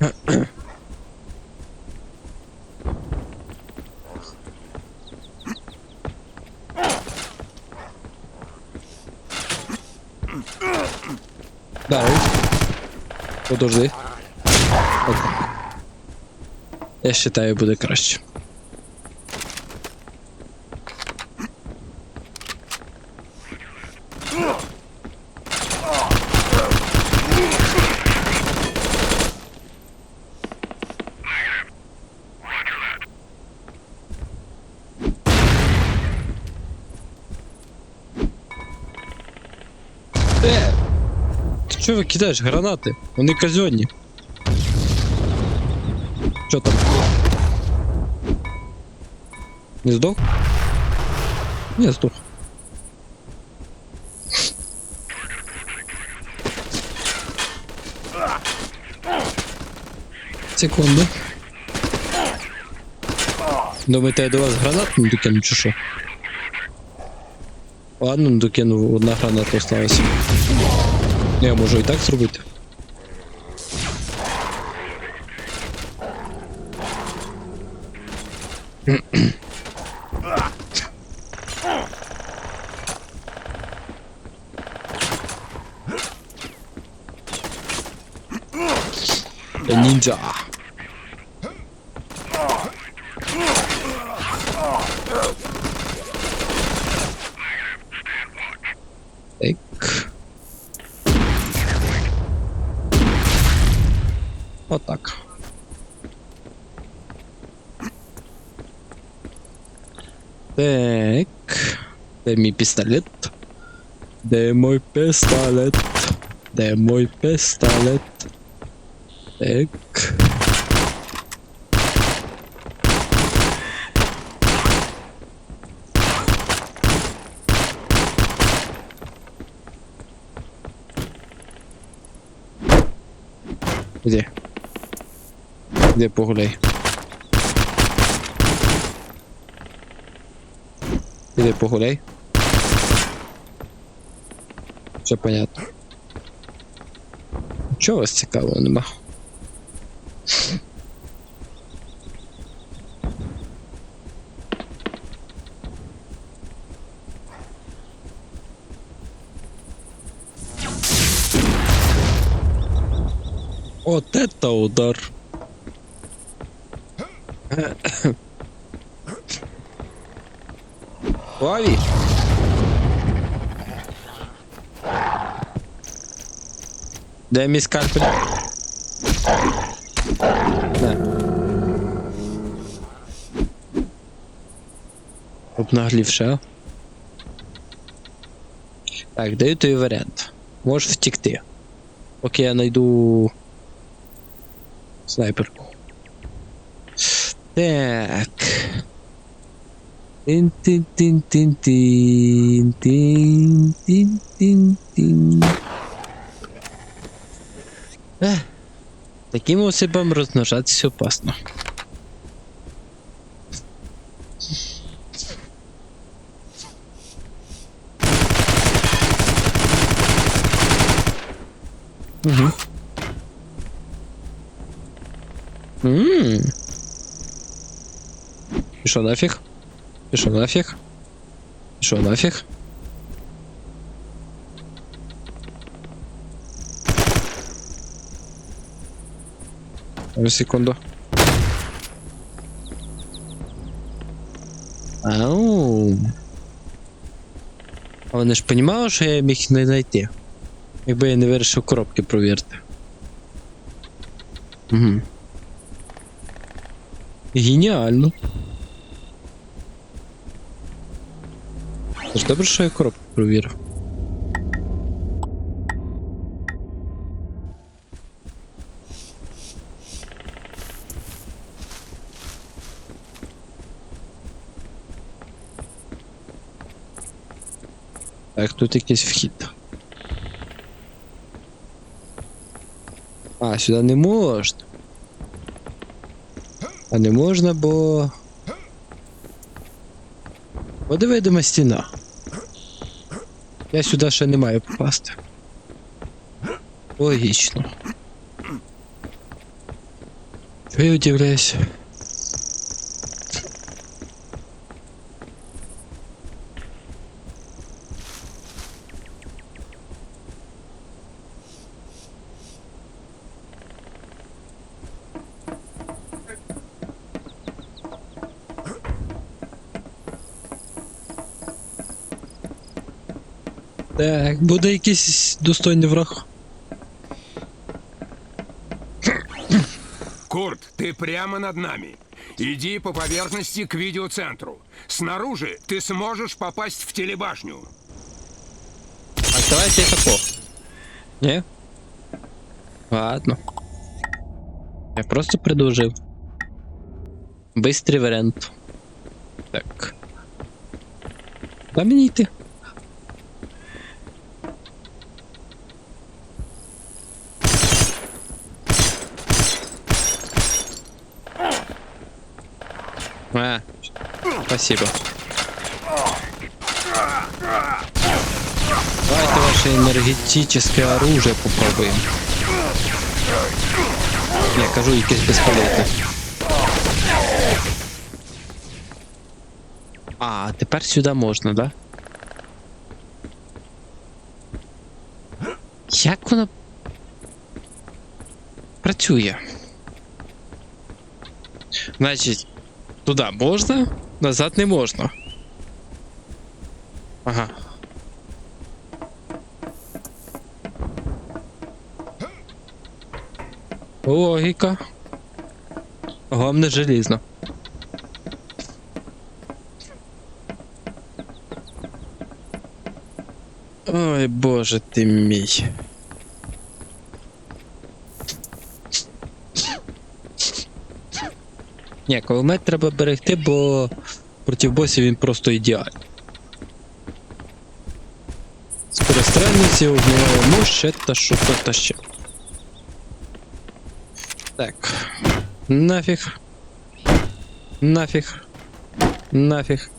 Да. Подожди. От. Я считаю, буде краще. Чого викидаєш гранати? Вони казенні. Що там? Не здох? Не здох. Секунду. Думаєте, я до вас гранат не докину чи що? Ладно, не докину, одна граната осталась. Я можу і так зробити. Ніндзя. Так. Отак. Так. Де мій пістолет? Де мой пістолет? Де мой пістолет? Так. Где? Где погуляй? Іди погуляй. Все понятно. Чого вас цікавого нема? Вот это удар. Лови. Дай мій скальпель. На. Обнаглівше. Так, даю тобі варіант. Можеш втекти. Поки я знайду снайперку. Так. Тин тин тин тин тин тин тин тин тин Таким особам розмножатися опасно. Пішов нафіг? Пішов нафіг? Пішов нафіг? Одну секунду. Ау. А вони ж понімали, що я міг не знайти. Якби я не вирішив коробки провірити. Угу. Геніально. Тож добре, що я коробку провірив. Так, тут якийсь вхід. А, сюди не можна. А не можна, бо. Бо невидима стіна. Я сюди ще не маю попасти. Логічно. Що я удивляюсь? буде якийсь достойний враг. Курт, ты прямо над нами. Иди по поверхности к видеоцентру. Снаружи ты сможешь попасть в телебашню. А давайте тако. Ні? Ладно. Я просто предложив. Бистрий варіант. Так. Дай мені йти. Спасибо. Давайте ваше энергетическое оружие попробуем. Я кажу, якесь безполезне. А, тепер сюди можна, да? Як воно працює? Значить, туди можна, назад не можна. Ага. Логіка. Головне желізно. Ой, боже ти мій. Ні, кулемет треба берегти, бо проти босів він просто ідеальний. Скорострельниці у нього ще та що то та ще. Так. Нафиг. Нафиг. Нафиг.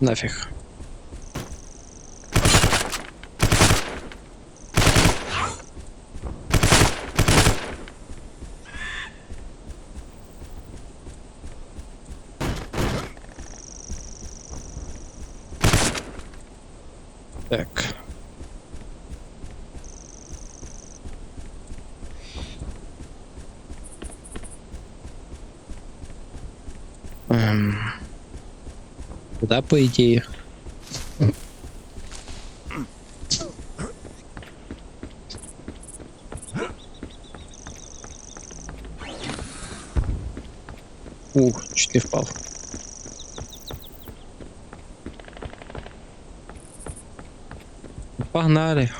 Нафиг. Эм. Да, по идее. Ух, чуть не впал. Погнали.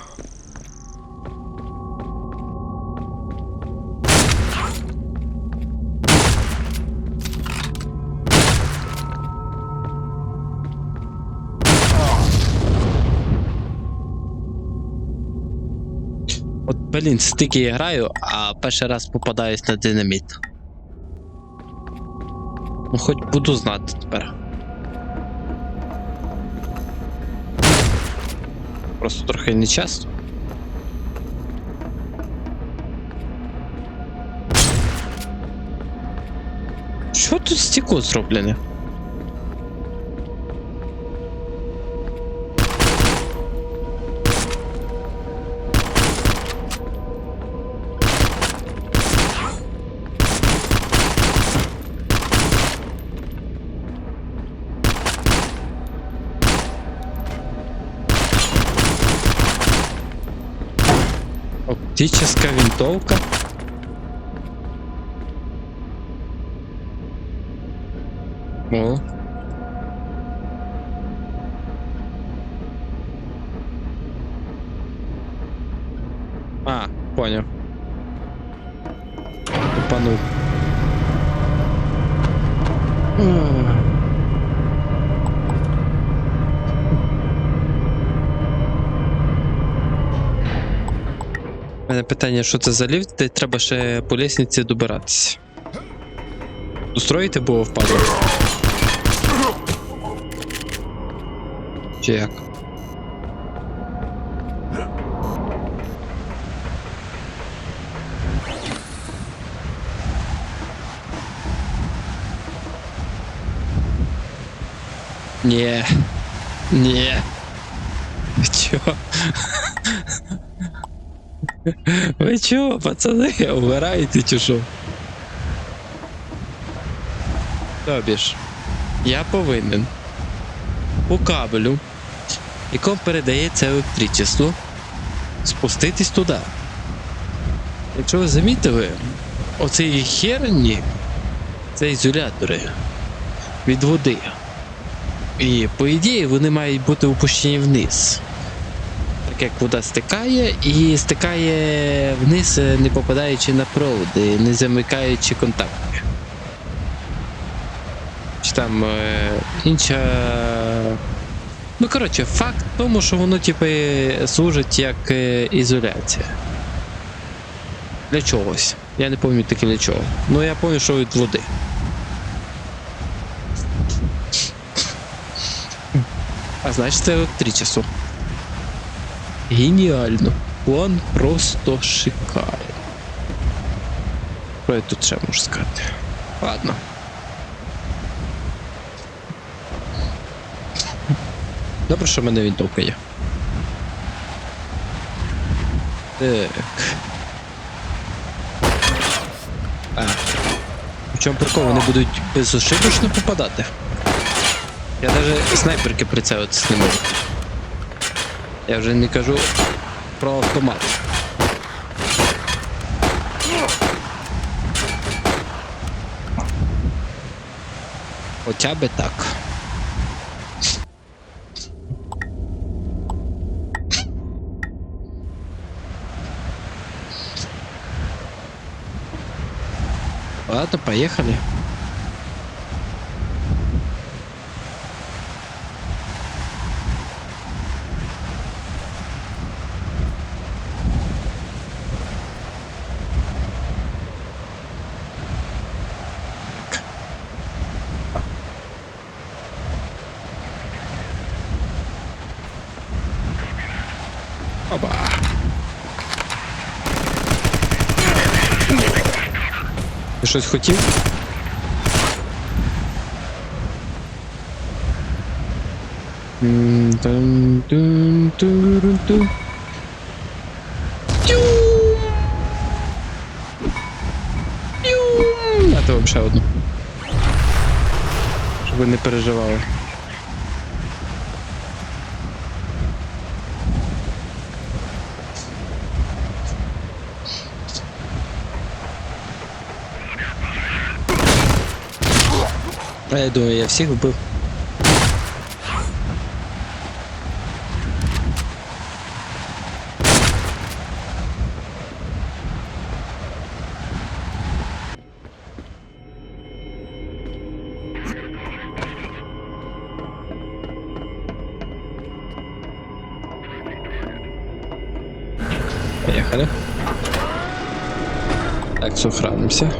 От, блін, стики я граю, а перший раз попадаюсь на динаміт. Ну, хоч буду знати тепер. Просто трохи не часто. Що тут стекло зроблене? Оптическая винтовка. О. питання, що це за ліфт, де треба ще по лісниці добиратися. Устроїти, бо впаду. Чи як? Ні. Ні. Чого? Ви чо, пацани, вмираєте чи що? Тобі ж, я повинен по кабелю, якому передається електричество, спуститись туди. Якщо ви замітили, оці херні це ізолятори від води. І по ідеї вони мають бути опущені вниз. Так як вода стикає, і стикає вниз, не попадаючи на проводи, не замикаючи контакти. Чи там е, інша. Ну, коротше, факт в тому, що воно типу, служить як е, ізоляція. Для чогось. Я не пам'ятаю таки для чого. Ну я пам'ятаю, що від води. А значить це електричество. Геніально. План просто шикарний. Що я тут ще можу сказати? Ладно. Добре, що в мене вінтовка є. Так. А. В чому прикол? Вони будуть безошибочно попадати. Я навіть снайперки прицелитись не можу. Я вже не кажу про автомат. Хоча би так. Ладно, поехали. Щось хотів? Дати вам ще одну. Щоб ви не переживали. А я думаю, я всіх вбив. Поехали. Так, сохранимся.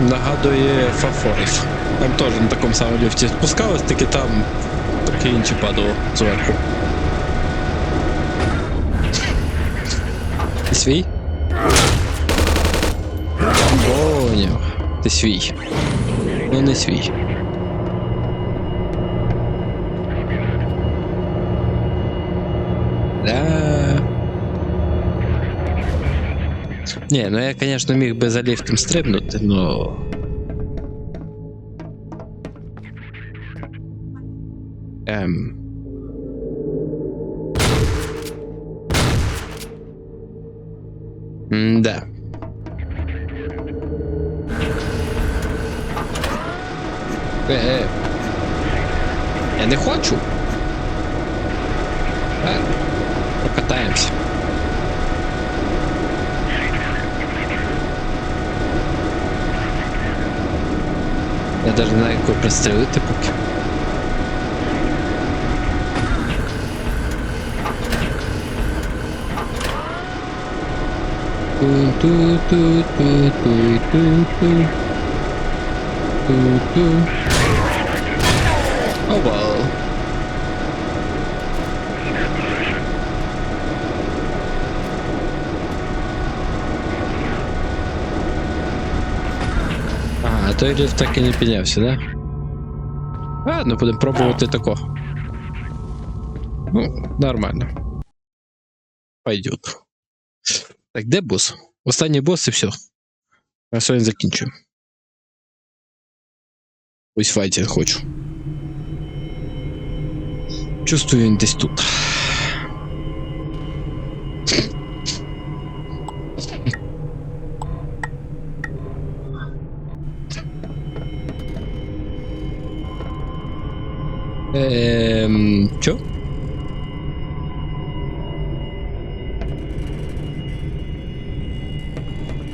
Нагадує фафорів. Там теж на такому самому ліфті спускалось, тільки там трохи інші падало зверху. Ти свій? Поняв. Ти свій. Ну не свій. Да. Не, ну я, конечно, міг би за ліфтом стрибнути, но. Ем. Да. Е, е. Я не хочу. Е, Я даже не знаю, якого пристрелити поки. Ту-ту-ту-ту-ту-ту-ту. Ту-ту. Oh well. А той ліфт так і не піднявся, да? Ладно, будемо пробувати тако. Ну, нормально. Пойдет. Так, де бос? Останній бос і все. На сьогодні закінчую. Ось файтінг хочу. Чувствую він десь тут.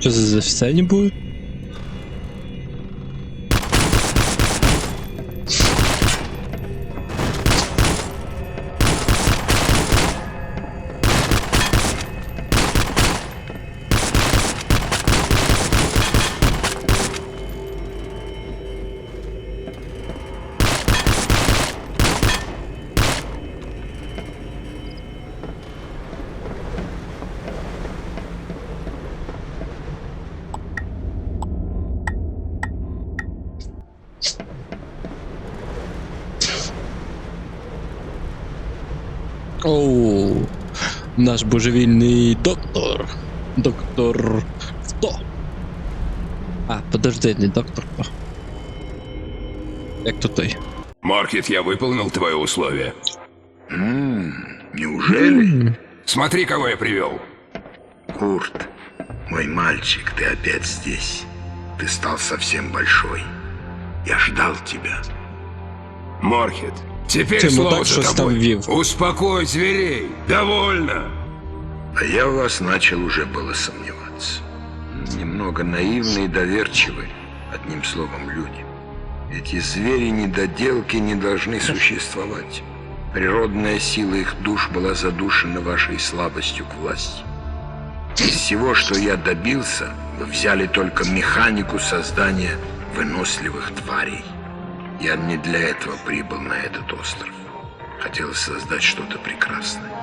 Що це за сцені були? Наш божевільний доктор. Доктор. Хто? А, подожди, не доктор хто. Як то той? Маркет, я выполнил твое условие. Неужели? Смотри, кого я привел. Курт, мой мальчик, ты опять здесь. Ты стал совсем большой. Я ждал тебя. Маркет, теперь Ты слово мудак, за тобой. Успокой зверей. Довольно. А я в вас начал уже было сомневаться. Немного наивны и доверчивы, одним словом, люди. Эти звери-недоделки не должны существовать. Природная сила их душ была задушена вашей слабостью к власти. Из всего, что я добился, вы взяли только механику создания выносливых тварей. Я не для этого прибыл на этот остров. Хотел создать что-то прекрасное.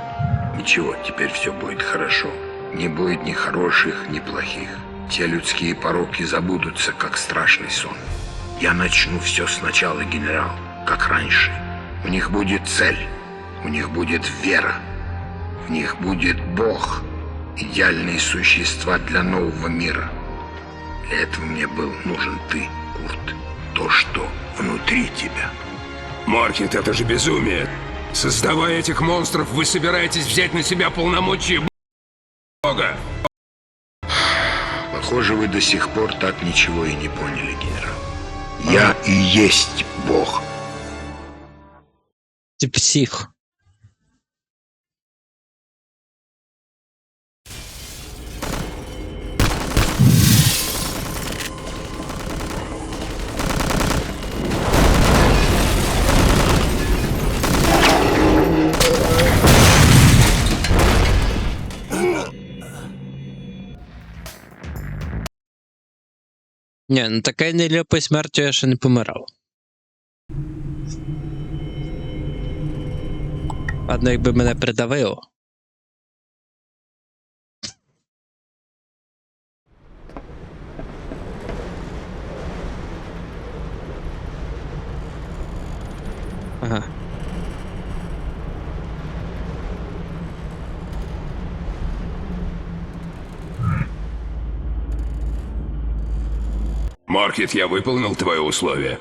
Ничего, теперь все будет хорошо. Не будет ни хороших, ни плохих. Те людские пороки забудутся, как страшный сон. Я начну все сначала, генерал, как раньше. У них будет цель, у них будет вера, в них будет Бог, идеальные существа для нового мира. Для этого мне был нужен ты, Курт, то, что внутри тебя. Маркет, это же безумие. Создавая этих монстров, вы собираетесь взять на себя полномочия Бога. Похоже, вы до сих пор так ничего и не поняли, генерал. Я и есть Бог. Ти псих. Ні, ну такою нелепою смертю я ще не помирав. Ладно, якби мене придавило. Ага. Маркет, я выполнил твое условие.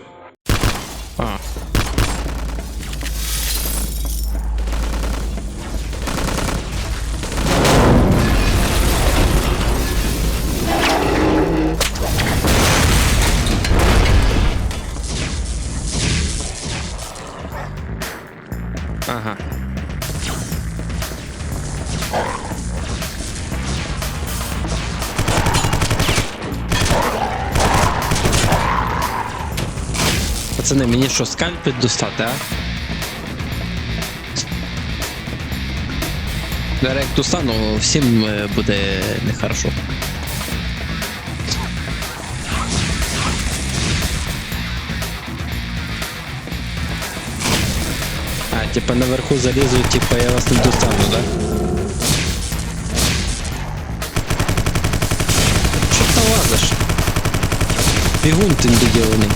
Пацани, мені що, скальпель достати, а? Зараз як достану, всім е, буде нехорошо. А, типа наверху залізу, типа я вас не достану, да? Що ти лазиш? Бігун ти недоділений.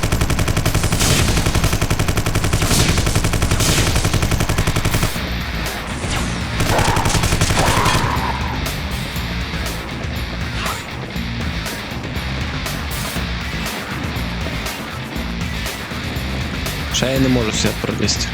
Ще я не можу свят пролізти.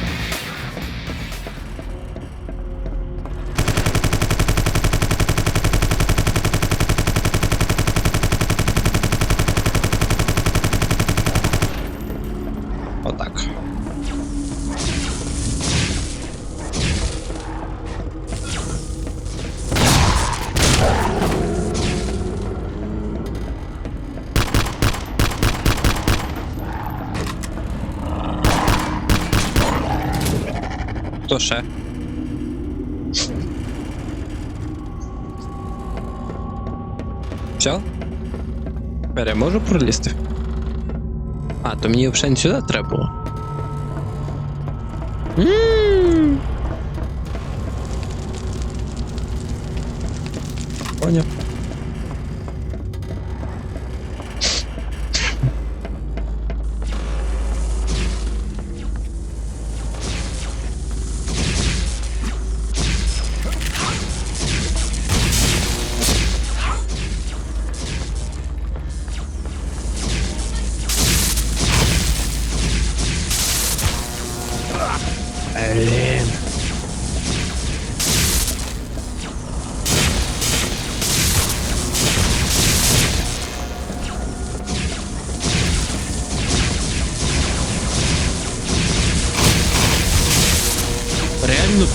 Все? Тепер я можу пролізти? А, то мені взагалі не сюди треба було. М.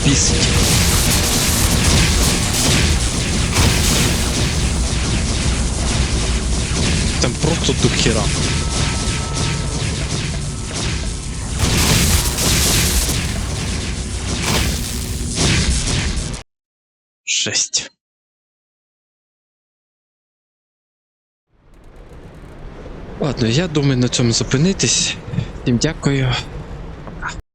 Пісить. Там просто до хера. Жесть. Ладно, я думаю на цьому зупинитись. Всім дякую.